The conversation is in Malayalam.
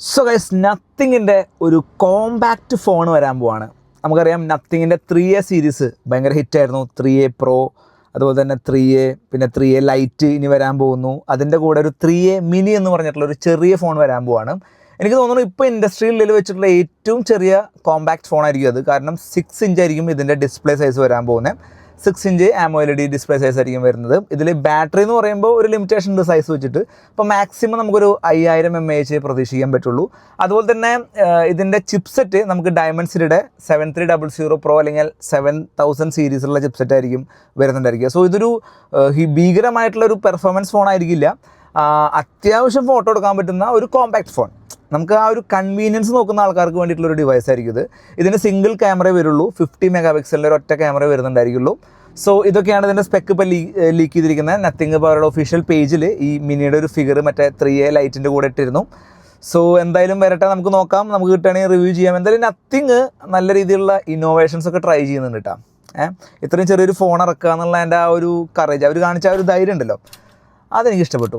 സോ ഗൈസ് നത്തിങ്ങിന്റെ ഒരു കോമ്പാക്റ്റ് ഫോൺ വരാൻ പോവാണ്. നമുക്കറിയാം നത്തിങ്ങിന്റെ ത്രീ എ സീരീസ് ഭയങ്കര ഹിറ്റായിരുന്നു ത്രീ എ പ്രോ അതുപോലെ തന്നെ ത്രീ എ പിന്നെ ത്രീ എ ലൈറ്റ് ഇനി വരാൻ പോകുന്നു. അതിന്റെ കൂടെ ഒരു ത്രീ എ മിനി എന്ന് പറഞ്ഞിട്ടുള്ള ഒരു ചെറിയ ഫോൺ വരാൻ പോവാണ്. എനിക്ക് തോന്നുന്നു ഇപ്പോൾ ഇൻഡസ്ട്രിയിൽ വെച്ചിട്ടുള്ള ഏറ്റവും ചെറിയ കോമ്പാക്ട് ഫോൺ ആയിരിക്കും അത്. കാരണം സിക്സ് ഇഞ്ച് ആയിരിക്കും ഇതിന്റെ ഡിസ്പ്ലേ സൈസ് വരാൻ പോകുന്നത്. സിക്സ് ഇഞ്ച് ആമോയിലഡി ഡിസ്പ്ലേ സൈസ് ആയിരിക്കും വരുന്നത്. ഇതിൽ ബാറ്ററി എന്ന് പറയുമ്പോൾ ഒരു ലിമിറ്റേഷൻ ഉണ്ട് സൈസ് വെച്ചിട്ട്. അപ്പോൾ മാക്സിമം നമുക്കൊരു അയ്യായിരം എം എച്ച് പ്രതീക്ഷിക്കാൻ പറ്റുള്ളൂ. അതുപോലെ തന്നെ ഇതിന്റെ ചിപ്സെറ്റ് നമുക്ക് ഡയമണ്ട്സിയുടെ seven three double zero pro അല്ലെങ്കിൽ സെവൻ തൗസൻഡ് സീരീസിലുള്ള ചിപ്സെറ്റ് ആയിരിക്കും വരുന്നുണ്ടായിരിക്കുക. സോ ഇതൊരു ഭീകരമായിട്ടുള്ള ഒരു പെർഫോമൻസ് ഫോൺ ആയിരിക്കില്ല. അത്യാവശ്യം ഫോട്ടോ എടുക്കാൻ പറ്റുന്ന ഒരു കോമ്പാക്ട് ഫോൺ നമുക്ക് ആ ഒരു കൺവീനിയൻസ് നോക്കുന്ന ആൾക്കാർക്ക് വേണ്ടിയിട്ടുള്ള ഒരു ഡിവൈസ് ആയിരിക്കും ഇത്. ഇതിന് സിംഗിൾ ക്യാമറ വരുള്ളൂ. ഫിഫ്റ്റി മെഗാ പിക്സലിന്റെ ഒറ്റ ക്യാമറ വരുന്നുണ്ടായിരിക്കുള്ളൂ. സോ ഇതൊക്കെയാണ് ഇതിന്റെ സ്പെക്ക് ഇപ്പോൾ ലീക്ക് ചെയ്തിരിക്കുന്നത്. നത്തിങ് ഇപ്പോൾ അവരുടെ ഒഫീഷ്യൽ പേജിൽ ഈ മിനിയുടെ ഒരു ഫിഗർ മറ്റേ ത്രീ എ ലൈറ്റിന്റെ കൂടെ ഇട്ടിരുന്നു. സോ എന്തായാലും വരട്ടെ നമുക്ക് നോക്കാം. നമുക്ക് കിട്ടുകയാണെങ്കിൽ റിവ്യൂ ചെയ്യാം. എന്തായാലും നത്തിങ് നല്ല രീതിയിലുള്ള ഇന്നോവേഷൻസ് ഒക്കെ ട്രൈ ചെയ്യുന്നുണ്ട് കേട്ടോ ഏഹ് ഇത്രയും ചെറിയൊരു ഫോൺ ഇറക്കുക എന്നുള്ള എന്റെ ആ ഒരു കറേജ് അവർ കാണിച്ച ആ ഒരു ധൈര്യം ഉണ്ടല്ലോ. അതെനിക്ക് ഇഷ്ടപ്പെട്ടു.